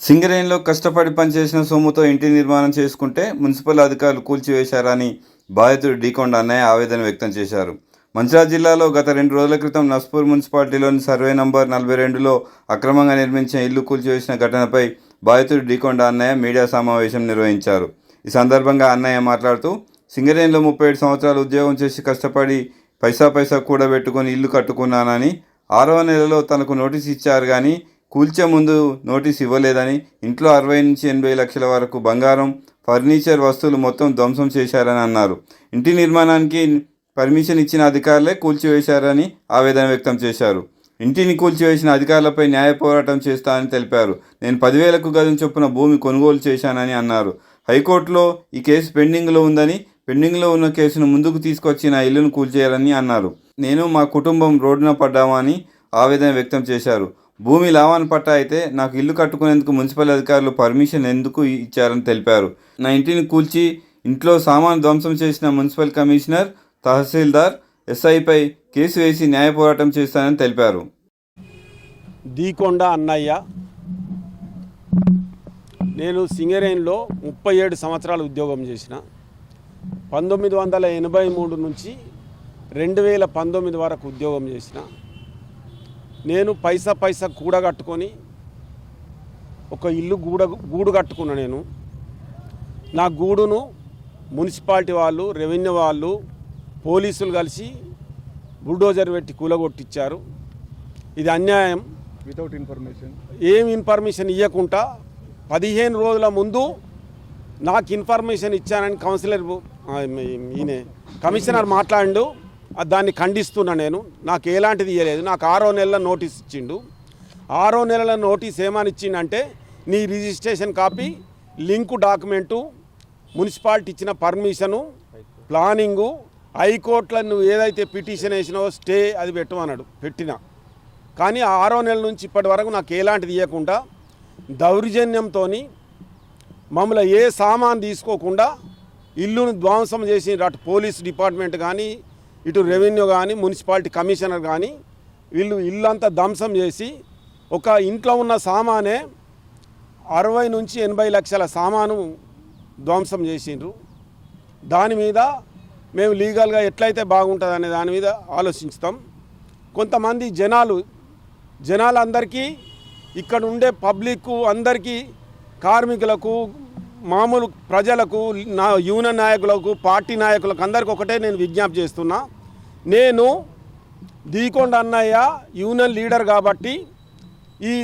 సింగరేణిలో కష్టపడి పనిచేసిన సొమ్ముతో ఇంటి నిర్మాణం చేసుకుంటే మున్సిపల్ అధికారులు కూల్చివేశారని బాధితుడు డీకొండ అన్నయ్య ఆవేదన వ్యక్తం చేశారు. మంచిరాజ్ జిల్లాలో గత రెండు రోజుల క్రితం నస్పూర్ మున్సిపాలిటీలోని సర్వే నంబర్ నలభై రెండులో అక్రమంగా నిర్మించిన ఇల్లు కూల్చివేసిన ఘటనపై బాధితుడు డీకొండ అన్నయ్య మీడియా సమావేశం నిర్వహించారు. ఈ సందర్భంగా అన్నయ్య మాట్లాడుతూ సింగరేణిలో ముప్పై ఏడు సంవత్సరాలు ఉద్యోగం చేసి కష్టపడి పైసా పైసా కూడబెట్టుకొని ఇల్లు కట్టుకున్నానని ఆరవ నెలలో తనకు నోటీస్ ఇచ్చారు కానీ కూల్చే ముందు నోటీస్ ఇవ్వలేదని ఇంట్లో అరవై నుంచి ఎనభై లక్షల వరకు బంగారం ఫర్నిచర్ వస్తువులు మొత్తం ధ్వంసం చేశారని అన్నారు. ఇంటి నిర్మాణానికి పర్మిషన్ ఇచ్చిన అధికారులే కూల్చివేశారని ఆవేదన వ్యక్తం చేశారు. ఇంటిని కూల్చివేసిన అధికారులపై న్యాయ పోరాటం చేస్తానని తెలిపారు. నేను పదివేలకు గదం చొప్పున భూమి కొనుగోలు చేశానని అన్నారు. హైకోర్టులో ఈ కేసు పెండింగ్లో ఉందని పెండింగ్లో ఉన్న కేసును ముందుకు తీసుకొచ్చి నా ఇల్లును కూల్చేయాలని అన్నారు. నేను మా కుటుంబం రోడ్డున పడ్డామని ఆవేదన వ్యక్తం చేశారు. భూమి లావాన్ పట్టా అయితే నాకు ఇల్లు కట్టుకునేందుకు మున్సిపల్ అధికారులు పర్మిషన్ ఎందుకు ఇచ్చారని తెలిపారు. నా ఇంటిని కూల్చి ఇంట్లో సామాను ధ్వంసం చేసిన మున్సిపల్ కమిషనర్ తహసీల్దార్ ఎస్ఐపై కేసు వేసి న్యాయ పోరాటం చేస్తానని తెలిపారు. దీకొండ అన్నయ్య. నేను సింగరేణిలో ముప్పై ఏడు సంవత్సరాలు ఉద్యోగం చేసిన. పంతొమ్మిది వందల ఎనభై మూడు నుంచి రెండు వేల పంతొమ్మిది వరకు ఉద్యోగం చేసిన. నేను పైసా పైసా కూడగట్టుకొని ఒక ఇల్లు గూడ గూడు కట్టుకున్నా నేను. నా గూడును మున్సిపాలిటీ వాళ్ళు రెవెన్యూ వాళ్ళు పోలీసులు కలిసి బుల్డోజర్ పెట్టి కూలగొట్టించారు. ఇది అన్యాయం. వితౌట్ ఇన్ఫర్మేషన్ ఏం ఇన్ఫర్మేషన్ ఇవ్వకుండా పదిహేను రోజుల ముందు నాకు ఇన్ఫర్మేషన్ ఇచ్చానని కౌన్సిలర్ ఈయన కమిషనర్ మాట్లాడిండు. ఆ, దాన్ని ఖండిస్తున్నా నేను. నాకు ఎలాంటిది ఇవ్వలేదు నాకు ఆరో నెలల నోటీస్ ఇచ్చిండు. ఆరో నెలల నోటీస్ ఏమని ఇచ్చిండంటే నీ registration copy link document municipality ఇచ్చిన పర్మిషను ప్లానింగు హైకోర్టులో నువ్వు ఏదైతే పిటిషన్ వేసినావో స్టే అది పెట్టమన్నాడు పెట్టిన. కానీ ఆరో నెలల నుంచి ఇప్పటి వరకు నాకు ఎలాంటిది ఇవ్వకుండా దౌర్జన్యంతో మమ్మల్ని ఏ సామాన్ తీసుకోకుండా ఇల్లును ధ్వంసం చేసి అటు పోలీస్ డిపార్ట్మెంట్ కానీ ఇటు రెవెన్యూ కానీ మున్సిపాలిటీ కమిషనర్ కానీ వీళ్ళు ఇల్లంతా ధ్వంసం చేసి ఒక ఇంట్లో ఉన్న సామానే అరవై నుంచి ఎనభై లక్షల సామాను ధ్వంసం చేసిండ్రు. దాని మీద మేము లీగల్గా ఎట్లయితే బాగుంటుంది అనే దాని మీద ఆలోచిస్తాం కొంతమంది జనాలు జనాలందరికీ ఇక్కడ ఉండే పబ్లిక్ అందరికీ కార్మికులకు మామూలు ప్రజలకు నా యూనియన్ నాయకులకు పార్టీ నాయకులకు అందరికీ ఒకటే నేను విజ్ఞప్తి చేస్తున్నా. నేను దీకొండ అన్నయ్య యూనియన్ లీడర్ కాబట్టి ఈ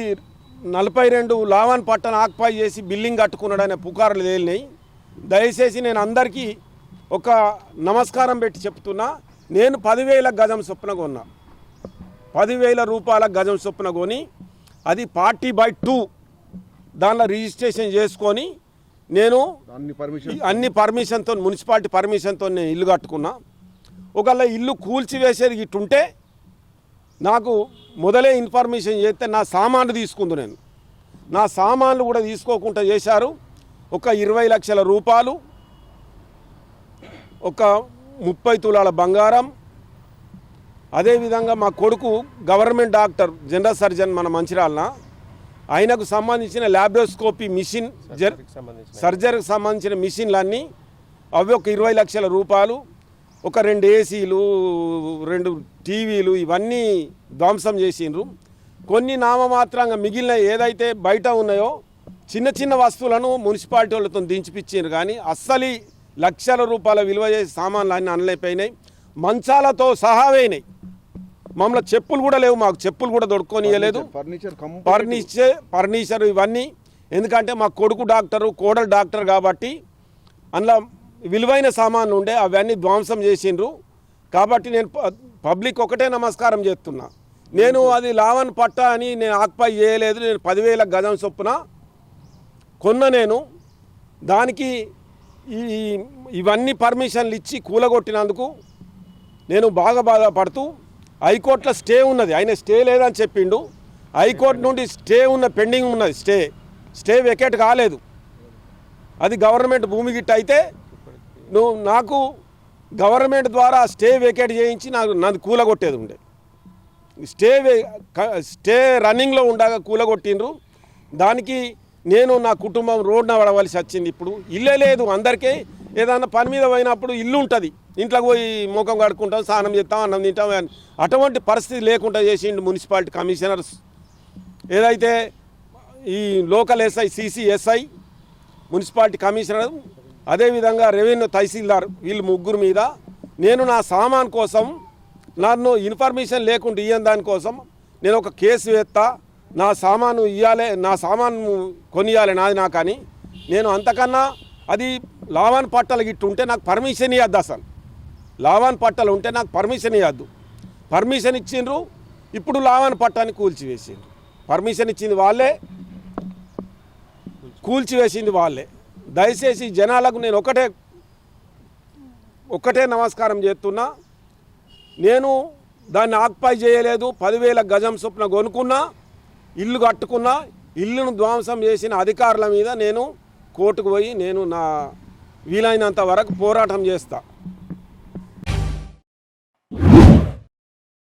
నలభై రెండు లావన్ పట్టణ ఆక్పై చేసి బిల్డింగ్ కట్టుకున్నాడనే పుకార్లు తేలినాయి. దయచేసి నేను అందరికీ ఒక నమస్కారం పెట్టి చెప్తున్నా. నేను పదివేల గజం చొప్పున కొన్నా. పదివేల రూపాయల గజం చొప్పున కొని అది పార్టీ బై టూ దానిలో రిజిస్ట్రేషన్ చేసుకొని నేను అన్ని పర్మిషన్తో మున్సిపాలిటీ పర్మిషన్తో నేను ఇల్లు కట్టుకున్నా. ఒకవేళ ఇల్లు కూల్చివేసేది ఇట్టుంటే నాకు మొదలే ఇన్ఫర్మేషన్ చేస్తే నా సామాన్లు తీసుకుందు నేను. నా సామాన్లు కూడా తీసుకోకుండా చేశారు. ఒక ఇరవై లక్షల రూపాయలు ఒక ముప్పై తులాల బంగారం. అదేవిధంగా మా కొడుకు గవర్నమెంట్ డాక్టర్ జనరల్ సర్జన్ మన మంచిరాలన ఆయనకు సంబంధించిన ల్యాబ్రోస్కోపీ మిషన్ జర్ సర్జరీకి సంబంధించిన. మిషన్లన్నీ అవి ఒక ఇరవై లక్షల రూపాయలు ఒక రెండు ఏసీలు రెండు టీవీలు ఇవన్నీ ధ్వంసం చేసిండ్రు. కొన్ని నామమాత్రంగా మిగిలిన ఏదైతే బయట ఉన్నాయో చిన్న చిన్న వస్తువులను మున్సిపాలిటీ వాళ్ళతో దించిపిచ్చిండ్రు. కానీ అస్సలు లక్షల రూపాయల విలువ చేసే సామాన్లు అన్నీ అనలేకపోయినాయి. మంచాలతో సహా పోయినాయి మమ్మల్ని చెప్పులు కూడా లేవు మాకు. చెప్పులు కూడా దొడుక్కొని ఇవ్వలేదు ఫర్నిచర్ ఫర్నిచర్ ఫర్నిచర్ ఇవన్నీ. ఎందుకంటే మా కొడుకు డాక్టరు కోడలు డాక్టర్ కాబట్టి అందులో విలువైన సామాన్లు ఉండే అవన్నీ ధ్వంసం చేసిండ్రు. కాబట్టి నేను పబ్లిక్ ఒకటే నమస్కారం చేస్తున్నా. నేను అది లావన్ పట్టా అని నేను ఆక్పై చేయలేదు. నేను పదివేల గజం చొప్పున కొన్న నేను. దానికి ఈ ఇవన్నీ పర్మిషన్లు ఇచ్చి కూలగొట్టినందుకు నేను బాగా బాధపడుతూ హైకోర్టులో స్టే ఉన్నది. ఆయన స్టే లేదని చెప్పిండు. హైకోర్టు నుండి స్టే ఉన్న పెండింగ్ ఉన్నది స్టే. స్టే వెకేట్ కాలేదు. అది గవర్నమెంట్ భూమి గిట్ట అయితే నువ్వు నాకు గవర్నమెంట్ ద్వారా స్టే వెకేట్ చేయించి నాకు నాది కూలగొట్టేది ఉండే. స్టే స్టే రన్నింగ్లో ఉండగా కూలగొట్టిండ్రు. దానికి నేను నా కుటుంబం రోడ్డున పడవలసి వచ్చింది ఇప్పుడు. ఇల్లే లేదు. అందరికీ ఏదైనా పని మీద పోయినప్పుడు ఇల్లు ఉంటుంది. ఇంట్లోకి పోయి ముఖం కడుక్కుంటాం స్నానం చేస్తాం అన్నం తింటాం అటువంటి పరిస్థితి లేకుండా చేసిండు మున్సిపాలిటీ కమిషనర్స్. ఏదైతే ఈ local SI CCSI municipality commissioner అదేవిధంగా రెవెన్యూ తహసీల్దార్ వీళ్ళు ముగ్గురు మీద నేను నా సామాన్ కోసం నన్ను ఇన్ఫర్మేషన్ లేకుండా ఇయ్యని దానికోసం నేను ఒక కేసు వేస్తా నా సామాను ఇవ్వాలి నా సామాను కొనియాలి నాది నా కానీ. నేను అంతకన్నా అది లావాన్ పట్టాలు గిట్టు ఉంటే నాకు పర్మిషన్ ఇవ్వద్దు అసలు. లావాన్ పట్టాలు ఉంటే నాకు పర్మిషన్ ఇవ్వద్దు. పర్మిషన్ ఇచ్చిండ్రు ఇప్పుడు లావాన్ పట్టాన్ని కూల్చివేసిండ్రు. పర్మిషన్ ఇచ్చింది వాళ్ళే కూల్చివేసింది వాళ్ళే. దయచేసి జనాలకు నేను ఒకటే ఒక్కటే నమస్కారం చేస్తున్నా. నేను దాన్ని ఆక్పై చేయలేదు పదివేల గజం చొప్పున కొనుక్కున్నా ఇల్లు కట్టుకున్నా ఇల్లును ధ్వంసం చేసిన అధికారుల మీద నేను కోర్టుకు పోయి నేను నా వీలైనంత వరకు పోరాటం చేస్తాను